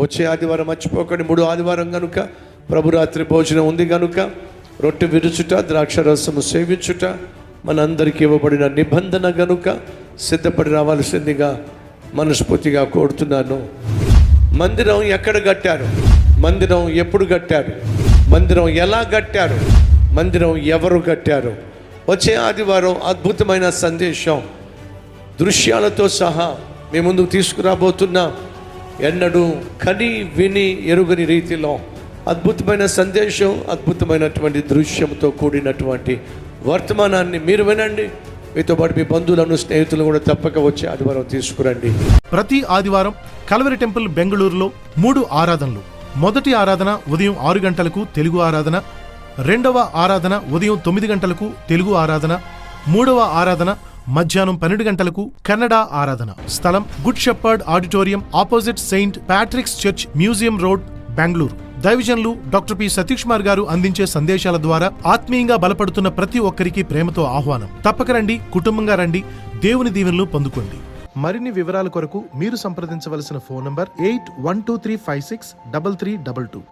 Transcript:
వచ్చే ఆదివారం మర్చిపోకండి. మూడు ఆదివారం కనుక ప్రభురాత్రి భోజనం ఉంది కనుక రొట్టె విరుచుట ద్రాక్ష రసము సేవించుట మనందరికీ ఇవ్వబడిన నిబంధన గనుక సిద్ధపడి రావాల్సిందిగా మనస్ఫూర్తిగా కోరుతున్నాను. మందిరం ఎక్కడ కట్టారు? మందిరం ఎప్పుడు కట్టారు? మందిరం ఎలా కట్టారు? మందిరం ఎవరు కట్టారు? వచ్చే ఆదివారం అద్భుతమైన సందేశం. దృశ్యాలతో సహా మీ ముందుకు తీసుకురాబోతున్నాం. ఎన్నడూ కని విని ఎరుగని రీతిలో అద్భుతమైన సందేశం అద్భుతమైనటువంటి దృశ్యంతో కూడినటువంటి వర్తమానాన్ని మీరు వినండి. మీతో పాటు మీ బంధువులను స్నేహితులు కూడా తప్పక వచ్చి ఆదివారం తీసుకురండి. ప్రతి ఆదివారం కలవరి టెంపుల్ బెంగళూరులో మూడు ఆరాధనలు. మొదటి ఆరాధన ఉదయం ఆరు గంటలకు తెలుగు ఆరాధన రెండవ ఆరాధన ఉదయం తొమ్మిది గంటలకు తెలుగు ఆరాధన మూడవ ఆరాధన మధ్యాహ్నం పన్నెండు గంటలకు కన్నడ ఆరాధన. స్థలం Good Shepherd Auditorium opposite Saint Patrick's Church Museum Road Bengaluru. దైవజన్లు doctor P. Satish Kumar గారు అందించే సందేశాల ద్వారా ఆత్మీయంగా బలపడుతున్న ప్రతి ఒక్కరికి ప్రేమతో ఆహ్వానం. తప్పక రండి కుటుంబంగా రండి దేవుని దీవెనలు పొందుకోండి. మరిన్ని వివరాల కొరకు మీరు సంప్రదించవలసిన phone number eight one two three five six double three double two.